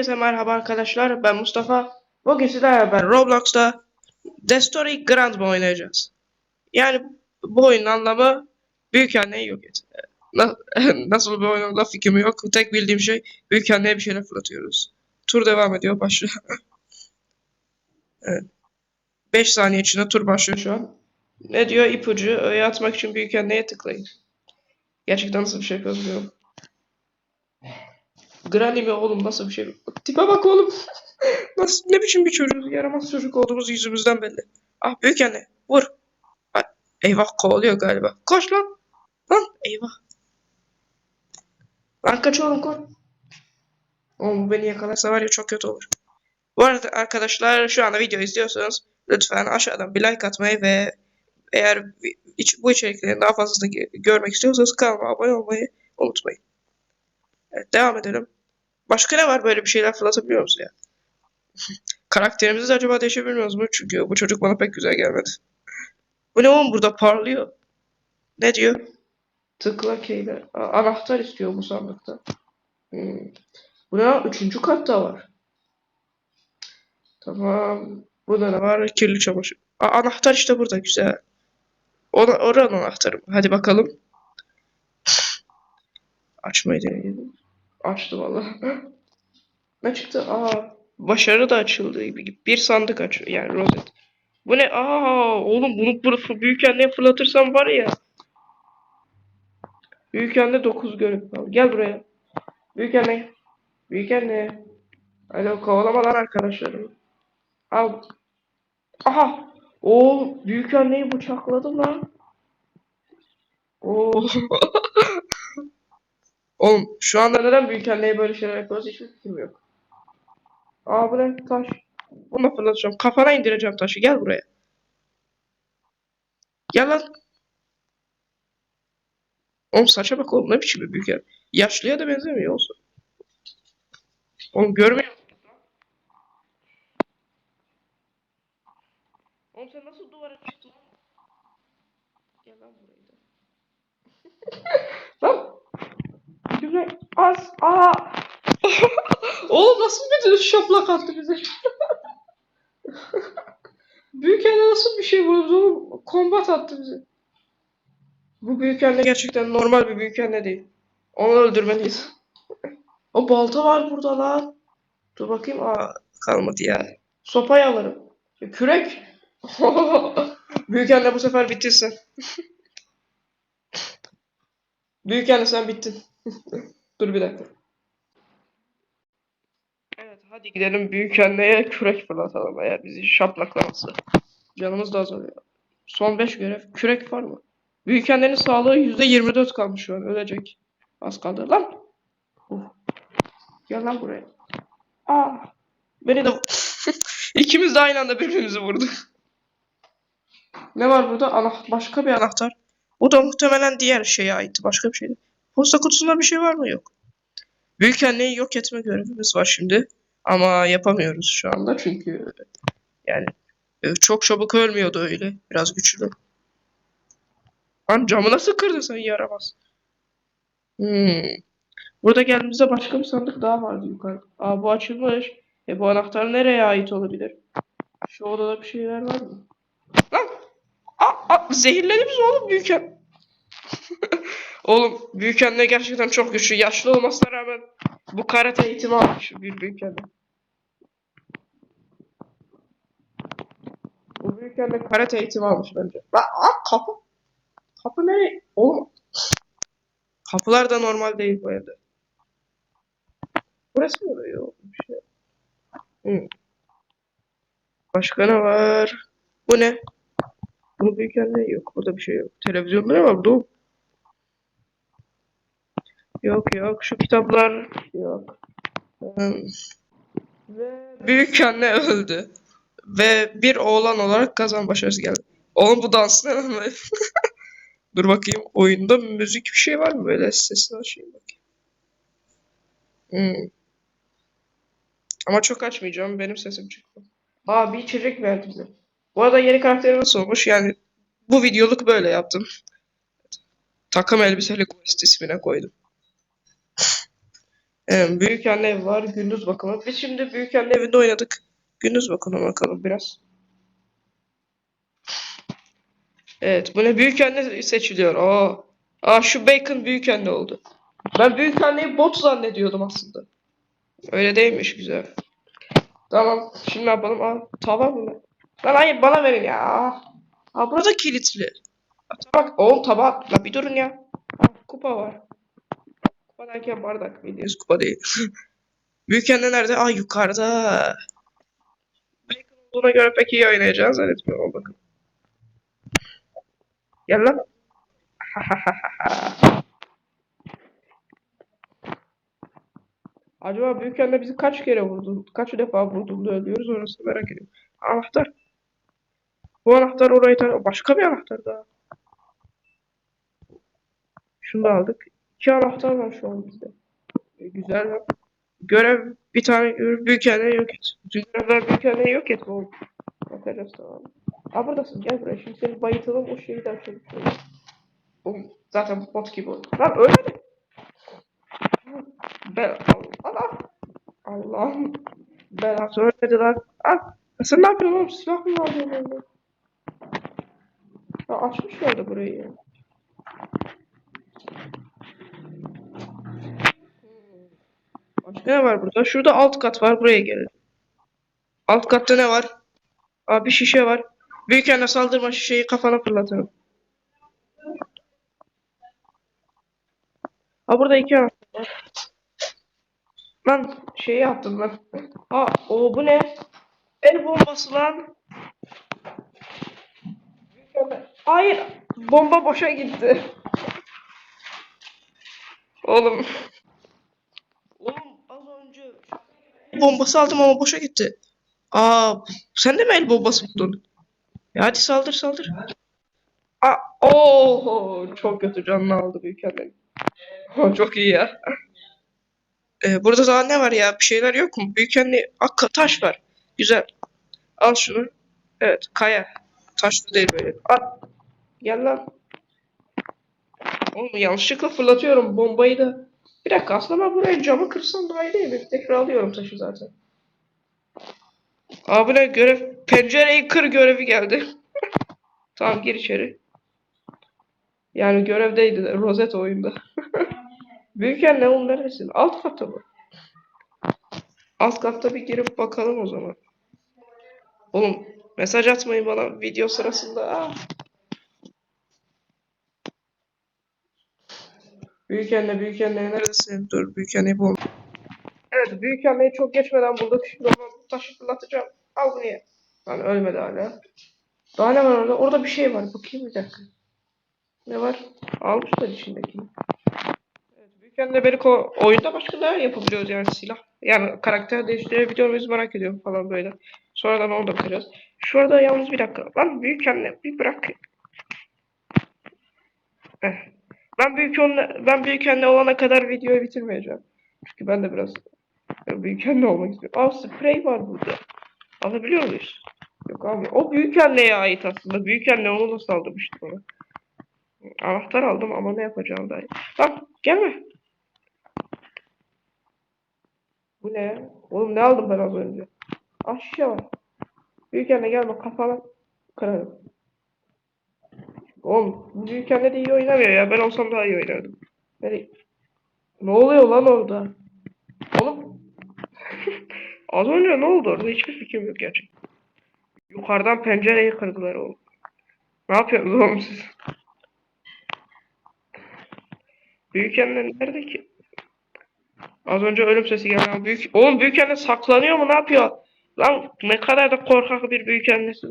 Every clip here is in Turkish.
Herkese merhaba arkadaşlar. Ben Mustafa. Bugün sizlerle beraber Roblox'ta The Story Grand oynayacağız. Yani bu oyunun anlamı büyük anneyi yok et. Na- Nasıl bir oyun olduğunda fikrim yok. Tek bildiğim şey büyük anneye bir şeyler fırlatıyoruz. Tur devam ediyor. Başlıyor. evet. 5 saniye içinde tur başlıyor şu an. Ne diyor? İpucu. Öğe atmak için büyük anneye tıklayın. Gerçekten nasıl bir şey yapıyoruz bilmiyorum. Granny mi oğlum nasıl bir şey? Tipe bak oğlum. Nasıl ne biçim bir çocuğuz? Yaramaz çocuk olduğumuz yüzümüzden belli. Ah büyük anne vur. Ay, eyvah kovalıyor galiba. Koş lan. Lan eyvah. Lan kaç oğlum koş. Oğlum bu beni yakalarsa var ya çok kötü olur. Bu arada arkadaşlar şu anda video izliyorsanız lütfen aşağıdan bir like atmayı ve eğer bu içeriklerin daha fazlasını görmek istiyorsanız kanalıma abone olmayı unutmayın. Evet devam edelim. Başka ne var böyle bir şeyler fırlatabiliyor musun ya? Karakterimizi de acaba değişebiliyoruz mu? Çünkü bu çocuk bana pek güzel gelmedi. Bu ne oğlum burada parlıyor. Ne diyor? Tıkla keyle. Anahtar istiyor bu sandıkta. Hmm. Bu ne? Üçüncü katta var. Tamam. Burada ne var? Kirli çamaşır. A- anahtar işte burada. Güzel. Ona, oranın anahtarı. Hadi bakalım. Açmayı deneyelim. Açtı valla. ne çıktı? Aa, başarı da açıldı. Bir, sandık aç. Yani rozet. Bu ne? Aa, oğlum bunu bunu büyük anneye fırlatırsam var ya. Büyük anne 9 görüp. Gel buraya. Büyük anne. Büyük anne. Alo kovalama lan arkadaşlarım. Al. Aha. O büyük anneyi bıçakladı lan. Oo. Oğlum şu anda neden büyük anneye böyle şeyler yapıyoruz hiçbir fikrim yok. Aa bu ne taş. Bunu fırlatacağım. Kafana indireceğim taşı. Gel buraya. Gel lan. Oğlum saça bak oğlum ne biçim bir büyük anne. Yaşlıya da benzemiyor olsun. Oğlum görmüyor musun? Oğlum sen nasıl duvara çıktın? Gel lan buraya lan. Az. Aa. Oğlum nasıl bir şaplak attı bize? büyük anne nasıl bir şey vurdu oğlum? Kombat attı bize. Bu büyük anne gerçekten normal bir büyük anne değil. Onu öldürmeliyiz. o balta var burada lan. Dur bakayım. Aa, kalmadı ya. Sopayı alırım. Kürek. büyük anne bu sefer bittin sen. büyük anne sen bittin. Dur bir dakika. Evet hadi gidelim büyük anneye kürek fırlatalım eğer bizi şaplaklaması. Canımız da azalıyor. Son 5 görev. Kürek var mı? Büyük annenin sağlığı %24 kalmış şu an. Ölecek. Az kaldı. Lan. Uf. Gel lan buraya. Aa. Beni de İkimiz de aynı anda birbirimizi vurduk. Ne var burada? Ana başka bir anahtar. Bu da muhtemelen diğer şeye ait. Başka bir şeydi. Posta kutusunda bir şey var mı? Yok. Büyük anneyi yok etme görevimiz var şimdi. Ama yapamıyoruz şu anda çünkü yani e, çok çabuk ölmüyordu öyle. Biraz güçlü. Lan camı nasıl kırdın sen yaramaz. Hmm. Burada geldiğimizde başka bir sandık daha vardı yukarıda. Aa bu açılmış. E bu anahtar nereye ait olabilir? Şu odada bir şeyler var mı? Lan! Aa, aa, zehirledi bizi oğlum büyük anne. Oğlum büyük anne gerçekten çok güçlü. Yaşlı olmasına rağmen bu karate eğitimi almış bir büyük anne. Bu büyük anne karate eğitimi almış bence. Lan aa, kapı. Kapı nereye? Oğlum. Kapılar da normal değil bu evde. Burası mı oluyor? Bir şey. Hı. Başka ne var? Bu ne? Bu büyük anne yok. Burada bir şey yok. Televizyonda ne var burada? Yok yok. Şu kitaplar yok. Hmm. Ve büyük anne öldü. Ve bir oğlan olarak kazan başarısı geldi. Oğlum bu dans ne lan böyle? Dur bakayım. Oyunda müzik bir şey var mı böyle? Sesini açayım bakayım. Hmm. Ama çok açmayacağım. Benim sesim çıktı. Aa bir içecek verdi bize. Bu arada yeni karakterimiz nasıl olmuş? Yani bu videoluk böyle yaptım. Takım elbiseli Quest ismine koydum. Ee, büyük anne evi var. Gündüz bakımı. Biz şimdi büyük anne evinde oynadık. Gündüz bakımına bakalım biraz. Evet. Bu ne? Büyük anne seçiliyor. Aa. Aa şu bacon büyük anne oldu. Ben büyük anneyi bot zannediyordum aslında. Öyle değilmiş güzel. Tamam. Şimdi ne yapalım? Aa, tava mı? Lan hayır bana verin ya. Aa, burada kilitli. Tabak. Oğlum tabak. La bir durun ya. Kupa var. Kupa derken bardak. Bildiğiniz kupa değil. Büyük anne nerede? Aa yukarıda. Bacon olduğuna göre pek iyi oynayacağını zannetmiyorum. Bakın. Gel lan. Acaba büyük anne bizi kaç kere vurdu? Kaç defa vurduğunda ölüyoruz orası merak ediyorum. Anahtar. Bu anahtar orayı Başka bir anahtar daha. Şunu da aldık. İki anahtar var şu an bizde. E, güzel ya. Görev bir tane büyük anne yok et. Bütün görevler büyük anne yok et. Oğlum. Bakacağız tamam. Aa buradasın gel buraya. Şimdi seni bayıtalım o şeyi de açalım. Oğlum zaten bot gibi oldu. Lan ölmedi. Ben Allah. Allah'ım. Belası ölmedi lan. Ah. Sen ne yapıyorsun oğlum? Silah mı var böyle? Ya açmışlardı burayı ya. Ne var burada? Şurada alt kat var. Buraya gelin. Alt katta ne var? Aa bir şişe var. Büyük anne saldırma şişeyi kafana fırlatırım. Ha burada iki anahtar var. Lan şey yaptım lan. Aa o bu ne? El bombası lan. Hayır. Bomba boşa gitti. Oğlum az önce el bombası aldım ama boşa gitti. Aa sen de mi el bombası buldun? Ya hadi saldır saldır. Aa, oho çok kötü canını aldı büyük annem. Çok iyi ya. Ee, burada daha ne var ya? Bir şeyler yok mu? Büyük anne Aa, taş var. Güzel. Al şunu. Evet kaya. Taşlı değil böyle. Al. Gel lan. Oğlum yanlışlıkla fırlatıyorum bombayı da. Bir dakika aslında ben buraya camı kırsam daha iyi değil mi? Tekrar alıyorum taşı zaten. Abi ne görev? Pencereyi kır görevi geldi. tamam gir içeri. Yani görevdeydi de rozet oyunda. Büyükken ne oğlum neredesin? Alt katta mı? Alt katta bir girip bakalım o zaman. Oğlum mesaj atmayın bana video sırasında. Aa. Büyük anne, büyük anne neredesin? Dur büyük anneyi bul. Evet büyük anneyi çok geçmeden bulduk. Şimdi ona bu taşı fırlatacağım. Al bunu ye. Lan ölmedi hala. Daha ne var orada? Orada bir şey var. Bakayım bir dakika. Ne var? Almışlar içindekini. Evet, büyük beni ko- oyunda başka neler yapabiliyoruz yani silah. Yani karakter değiştirebiliyor muyuz merak ediyorum falan böyle. Sonradan onu da bakacağız. Şurada yalnız bir dakika. Lan büyük anne bir bırak. Eh. Ben büyük anne, ben büyük anne olana kadar videoyu bitirmeyeceğim. Çünkü ben de biraz büyük anne olmak istiyorum. Aa sprey var burada. Alabiliyor muyuz? Yok abi. O büyük anneye ait aslında. Büyük anne onu da saldırmıştı bana. Anahtar aldım ama ne yapacağım daha. Lan gelme. Bu ne? Oğlum ne aldım ben az önce? Var. Büyük anne gelme kafana kırarım. Oğlum bu anne de iyi oynamıyor ya. Ben olsam daha iyi oynardım. Nereye? Ne oluyor lan orada? Oğlum. Az önce ne oldu orada? Hiçbir fikrim yok gerçekten. Yukarıdan pencereyi kırdılar oğlum. Ne yapıyorsunuz oğlum siz? Büyük anne nerede ki? Az önce ölüm sesi geldi büyük... Oğlum büyük anne saklanıyor mu? Ne yapıyor? Lan ne kadar da korkak bir büyük annesi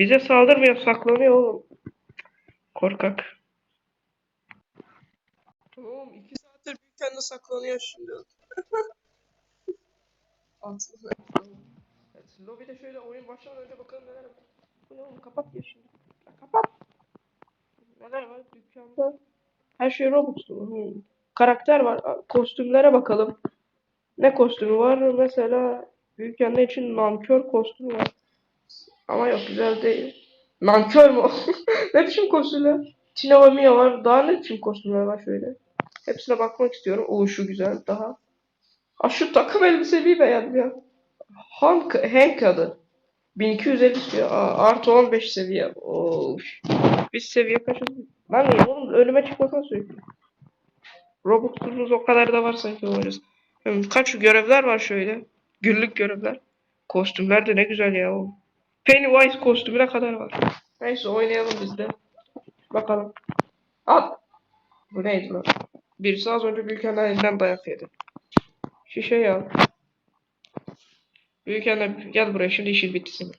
Bize saldırmıyor, saklanıyor oğlum. Korkak. Oğlum iki saattir büyük anne saklanıyor şimdi. Aslında. Evet, lobide şöyle oyun başlamadan önce bakalım neler var. Bu ne oğlum kapat ya şimdi. Ya kapat. Neler var dükkanda? Her şey Robux'tu. Hmm. Karakter var. Kostümlere bakalım. Ne kostümü var? Mesela büyük anne için nankör kostümü var. Ama yok güzel değil. Nankör mü? ne biçim kostümler? Tina ve Mia var. Daha ne tüm kostümler var şöyle. Hepsine bakmak istiyorum. Oo şu güzel daha. Aa şu takım elbiseyi beğendim ya. Hank, Hank adı. 1250 istiyor. Aa, artı 15 seviye. Of. Biz seviye kaçız? Lan oğlum önüme çıkmasana sürekli. Robux'umuz o kadar da var sanki. Hmm, Kaç görevler var şöyle. Günlük görevler. Kostümler de ne güzel ya oğlum. Pennywise kostümüne kadar var. Neyse oynayalım biz de. Bakalım. At. Bu neydi lan? Birisi az önce Büyüken'den elinden dayak yedi. Şişeyi al. Büyüken'den gel buraya şimdi işin bitti senin.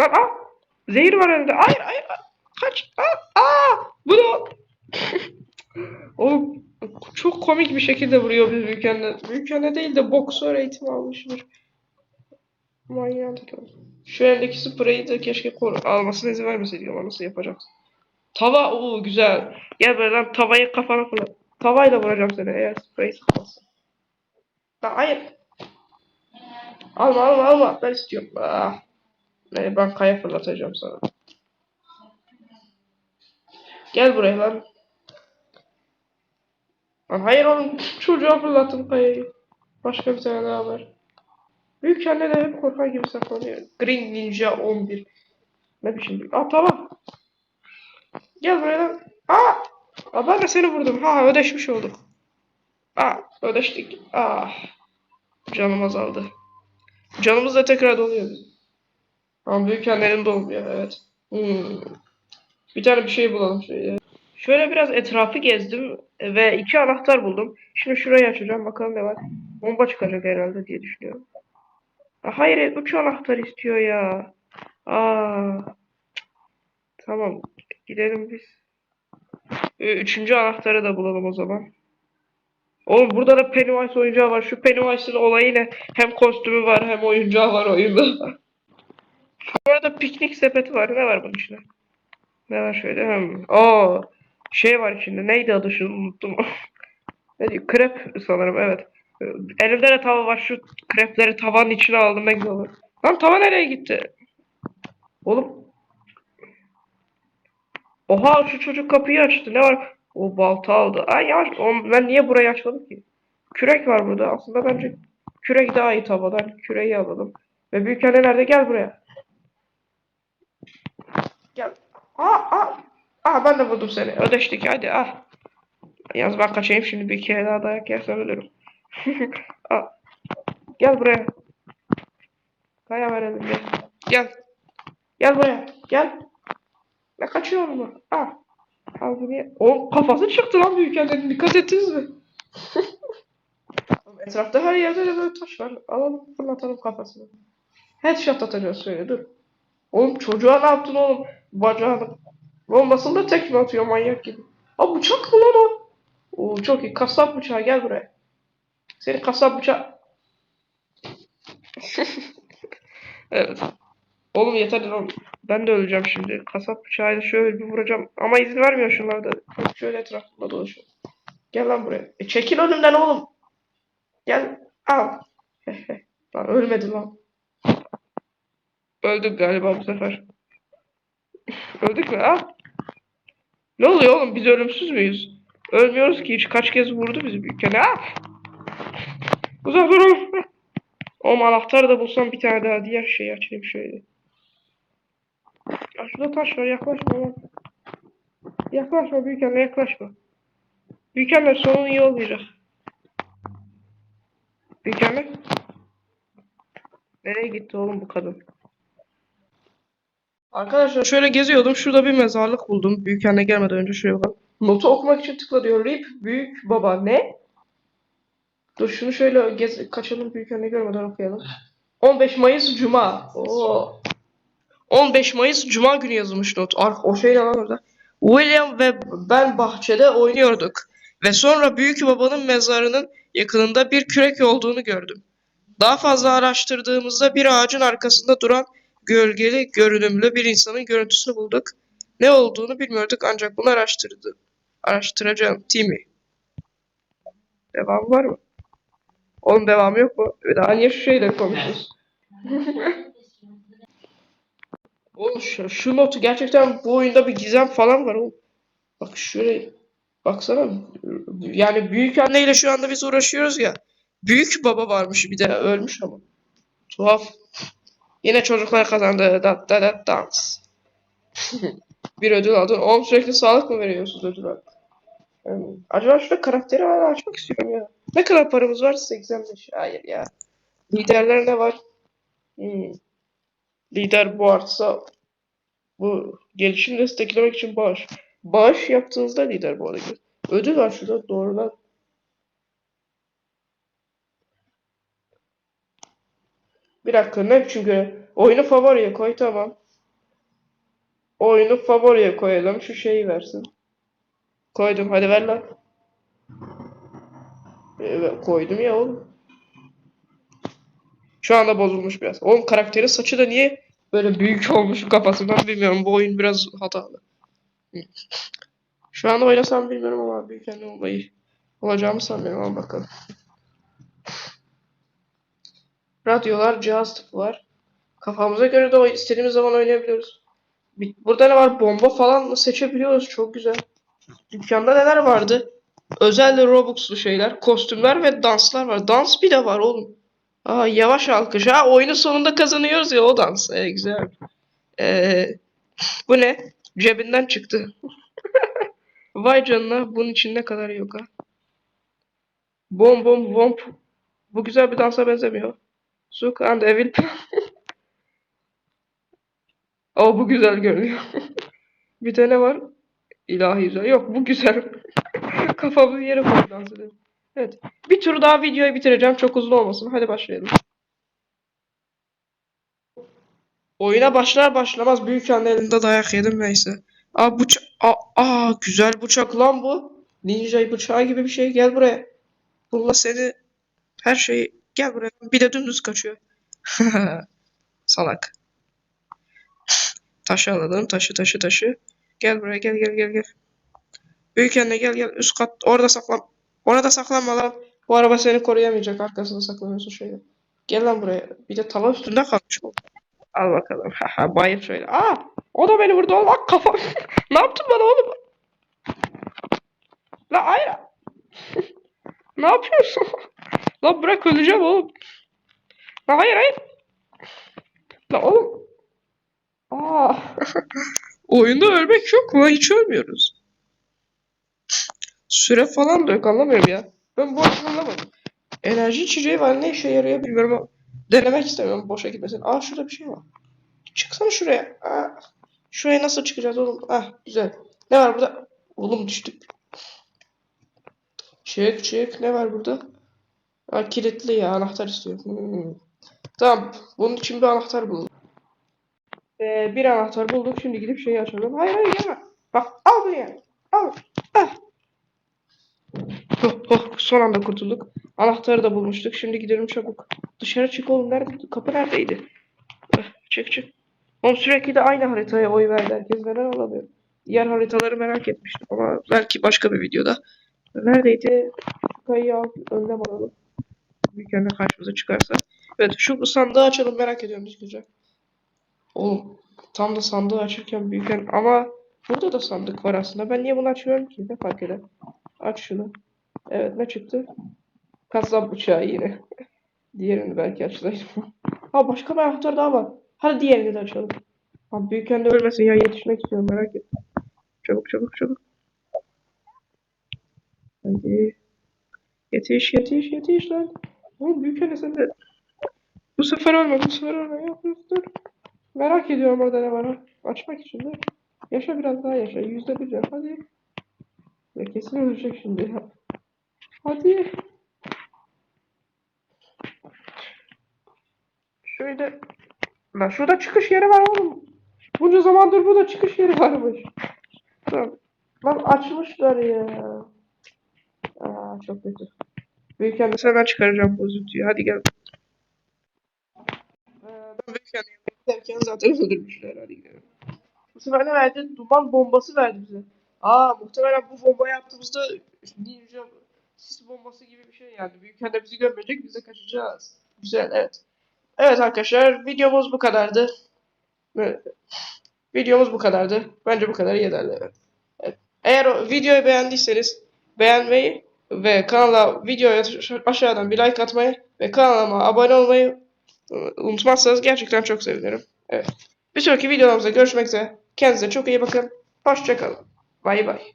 Lan aa! Zehir var elinde. Hayır hayır. Kaç. Aa! Aa! Bu da. Oğlum çok komik bir şekilde vuruyor biz Büyüken'le. Büyüken'le değil de boksör eğitimi almıştır. Manyak. Şu eldeki spreyi de keşke koru almasına izin vermeseydik ama nasıl yapacaksın? Tava o güzel. Gel böyle lan tavayı kafana fırlat. Tavayla vuracağım seni eğer spreyi sıkmazsan. Lan hayır. Alma alma alma. Ben istiyorum. Ah. Ne, ben kaya fırlatacağım sana. Gel buraya. Lan hayır oğlum çocuğa fırlattım kayayı. Başka bir tane daha var. Büyük anne de hep korkak gibi saklanıyor. Green Ninja 11. Ne biçim bir... Aa tamam. Gel buraya lan. Aa! Aa ben de seni vurdum. Ha ödeşmiş olduk. Aa ödeştik. Ah. Canım azaldı. Canımız da tekrar doluyor bizim. Ama büyük annenin dolmuyor evet. Hmm. Bir tane bir şey bulalım şöyle. Şöyle biraz etrafı gezdim ve iki anahtar buldum. Şimdi şurayı açacağım bakalım ne var. Bomba çıkacak herhalde diye düşünüyorum. Aa, Hayır üç anahtar istiyor ya. Aa. Tamam gidelim biz. Ü- Üçüncü anahtarı da bulalım o zaman. Oğlum burada da Pennywise oyuncağı var. Şu Pennywise'ın olayı ne? Hem kostümü var hem oyuncağı var oyunda. Bu arada piknik sepeti var. Ne var bunun içinde? Ne var şöyle? Hem. Oo, şey var içinde. Neydi adı şunu unuttum. Krep sanırım evet. Elimde de tava var. Şu krepleri tavanın içine aldım. Güzel olur. Lan tava nereye gitti? Oğlum. Oha şu çocuk kapıyı açtı. Ne var? O balta aldı. Ay. Oğlum, ben niye burayı açmadım ki? Kürek var burada. Aslında bence kürek daha iyi tavadan. Küreği alalım. Ve büyük nerede? Gel buraya. Gel. Aa, aa. Aa ben de buldum seni. Ödeştik hadi ah. Yalnız ben kaçayım şimdi bir kere daha dayak yersem ölürüm. Gel buraya. Kaya verelim gel. Gel. Gel buraya. Gel. Ne kaçıyor mu? Ah. Al bunu. O kafası çıktı lan büyük annenin. Dikkat ettiniz mi? Etrafta her yerde de böyle taş var. Alalım fırlatalım kafasını. Headshot atacağız şöyle dur. Oğlum çocuğa ne yaptın oğlum? Bacağını. Oğlum nasıl da tekme atıyor manyak gibi. Aa bıçak mı lan o? Oo çok iyi. Kasap bıçağı gel buraya. Seni kasap bıçağı. evet. Oğlum yeter lan. Ben de öleceğim şimdi. Kasap bıçağıyla şöyle bir vuracağım. Ama izin vermiyor şunlar da. Şöyle etrafında dolaşıyor. Gel lan buraya. E çekil önümden oğlum. Gel. Al. lan ölmedi lan. Öldük galiba bu sefer. Öldük mü? Ha? Ne oluyor oğlum? Biz ölümsüz müyüz? Ölmüyoruz ki hiç. Kaç kez vurdu bizi büyükken. Ha? Uzak durun. Oğlum anahtarı da bulsam bir tane daha diğer şeyi açayım şöyle. Ya şurada taş var yaklaşma lan. Yaklaşma büyükenle yaklaşma. Büyükenle sonun iyi olmayacak. Büyükenle. Nereye gitti oğlum bu kadın? Arkadaşlar şöyle geziyordum. Şurada bir mezarlık buldum. Büyük anne gelmeden önce şuraya bakalım. Notu okumak için tıkla diyor. Rip büyük baba ne? Dur şunu şöyle gez kaçalım büyük anne görmeden okuyalım. 15 Mayıs Cuma. Oo. 15 Mayıs Cuma günü yazılmış not. Ar o şey lan orada? William ve ben bahçede oynuyorduk. Ve sonra büyük babanın mezarının yakınında bir kürek olduğunu gördüm. Daha fazla araştırdığımızda bir ağacın arkasında duran gölgeli görünümlü bir insanın görüntüsünü bulduk. Ne olduğunu bilmiyorduk ancak bunu araştırdı. Araştıracağım. Timmy. Devam var mı? Oğlum devam yok mu? Daha niye şu şeyleri konuşuyoruz? Oğlum şu, şu notu gerçekten bu oyunda bir gizem falan var oğlum. Bak şuraya baksana. Yani büyük anneyle şu anda biz uğraşıyoruz ya. Büyük baba varmış bir de ölmüş ama. Tuhaf. Yine çocuklar kazandı. Dat dat dat dans. bir ödül aldın. Oğlum sürekli sağlık mı veriyorsunuz ödül al? Acaba şurada karakteri hala açmak istiyorum ya. Ne kadar paramız var? 85. Hayır ya. Liderler ne var? Hmm. Lider bu artsa bu gelişim desteklemek için bağış. Bağış yaptığınızda lider bu arada. Ödül var şurada doğrudan. Bir dakika ne çünkü oyunu favoriye koy tamam. Oyunu favoriye koyalım şu şeyi versin. Koydum hadi ver lan. Evet, koydum ya oğlum. Şu anda bozulmuş biraz. Oğlum karakterin saçı da niye böyle büyük olmuş kafasından bilmiyorum. Bu oyun biraz hatalı. Şu anda oynasam bilmiyorum ama büyük anne olmayı olacağımı sanmıyorum ama bakalım. Radyolar, cihaz tıpı var. Kafamıza göre de istediğimiz zaman oynayabiliyoruz. Burada ne var? Bomba falan mı seçebiliyoruz. Çok güzel. Dükkanda neler vardı? Özel Robux'lu şeyler, kostümler ve danslar var. Dans bir de var oğlum. Aa yavaş alkış. Ha oyunun sonunda kazanıyoruz ya o dans. Ee, güzel. Ee, bu ne? Cebinden çıktı. Vay canına bunun için ne kadar yok ha. Bom bom bom. Bu güzel bir dansa benzemiyor. Suk and Evil. Aa bu güzel görünüyor. bir tane var. İlahi güzel. Yok bu güzel. Kafamı yere koy dans edelim. Evet. Bir tur daha videoyu bitireceğim. Çok uzun olmasın. Hadi başlayalım. Oyuna başlar başlamaz büyük anne elinde dayak yedim neyse. Aa bıçak. Aa, aa, güzel bıçak lan bu. Ninja bıçağı gibi bir şey. Gel buraya. Bununla seni her şeyi gel buraya. Bir de dümdüz kaçıyor. Salak. Taşı alalım. Taşı taşı taşı. Gel buraya gel gel gel gel. Büyük anne gel gel üst kat orada saklan. Orada saklanma lan. Bu araba seni koruyamayacak. Arkasında saklanıyorsun şöyle. Gel lan buraya. Bir de tava üstünde kalmış bu. Al bakalım. Haha bayır şöyle. Aa! O da beni vurdu. Allah kafam. ne yaptın bana oğlum? La hayır. ne yapıyorsun? Lan bırak öleceğim oğlum. La hayır hayır. La oğlum. Aa. Oyunda ölmek yok mu? Hiç ölmüyoruz. Süre falan da yok anlamıyorum ya. Ben bu oyunu anlamadım. Enerji içeceği var ne işe yarıyor bilmiyorum ama denemek istemiyorum boşa gitmesin. Aa şurada bir şey var. Çıksana şuraya. Aa, şuraya nasıl çıkacağız oğlum? Ah güzel. Ne var burada? Oğlum düştük. Çık çık. Ne var burada? Aa, kilitli ya anahtar istiyor. Hmm. Tamam. Bunun için bir anahtar buldum. Ee, bir anahtar bulduk. Şimdi gidip şeyi açalım. Hayır hayır gelme. Bak al buraya. Al. Ah. Oh, oh, son anda kurtulduk. Anahtarı da bulmuştuk. Şimdi gidelim çabuk. Dışarı çık oğlum. Nerede? Kapı neredeydi? Eh, çık çık. Oğlum sürekli de aynı haritaya oy verdi herkes. Neden olamıyor? Diğer haritaları merak etmiştim ama belki başka bir videoda. Neredeydi? Kayı al. Önlem alalım. Bir anne karşımıza çıkarsa. Evet şu sandığı açalım merak ediyorum düzgünce. Oğlum tam da sandığı açırken büyüken ama burada da sandık var aslında. Ben niye bunu açıyorum ki? Ne fark eder? Aç şunu. Evet ne çıktı? Kasap bıçağı yine. Diğerini belki açsaydım. ha başka bir anahtar daha var. Hadi diğerini de açalım. Abi büyükken de ölmesin ya yetişmek istiyorum merak etme. Çabuk çabuk çabuk. Hadi. Yetiş yetiş yetiş lan. Oğlum büyükken de sen de. Bu sefer ölme bu sefer ölme. Yok yok dur. Merak ediyorum orada ne var. Açmak için de. Yaşa biraz daha yaşa. Yüzde bir yap hadi. Ya kesin ölecek şimdi. Hadi. Şöyle. Lan şurada çıkış yeri var oğlum. Bunca zamandır burada çıkış yeri varmış. Tamam. Lan açmışlar ya. Aa çok kötü. Büyük anne senden çıkaracağım bu üzüntüyü. Hadi gel. Büyük anneye giderken zaten öldürmüşler. Gidelim. Bu sefer ne verdi? Duman bombası verdi bize. Aa muhtemelen bu bomba yaptığımızda ninja sis bombası gibi bir şey yani. Büyük anne bizi görmeyecek biz de kaçacağız. Güzel evet. Evet arkadaşlar videomuz bu kadardı. Videomuz bu kadardı. Bence bu kadar yeterli. Evet. Eğer videoyu beğendiyseniz beğenmeyi ve kanala videoya aşağıdan bir like atmayı ve kanalıma abone olmayı unutmazsanız gerçekten çok sevinirim. Evet. Bir sonraki videolarımızda görüşmek üzere. Kendinize çok iyi bakın. Hoşçakalın. Bay bay.